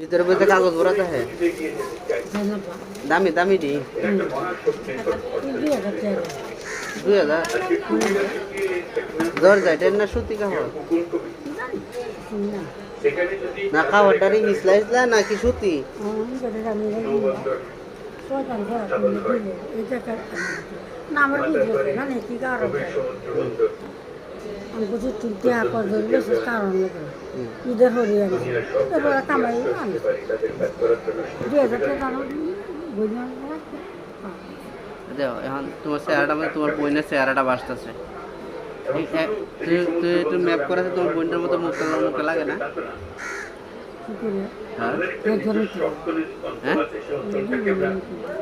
বিদরবতে কাগজ বরাত আছে দামি দামি টি দিয়া যাবে জোর যায় তেল না সুতি কাম না কা বডারি নিSlice লা নাকি সুতি সোজা না না আমার কিছু না নেকি কার বুঝি ঠিক দিয়ে আকর ধরি বেশি কারণ ঈদের হরি আনি কামাই দুই হাজার টাকা আচ্ছা, এখন তোমার চেহারাটা মানে তোমার বোনের চেহারাটা বাঁচতেছে তুই তুই একটু ম্যাপ করেছে তোমার বোনটার মতো মুখ মুখে লাগে না হ্যাঁ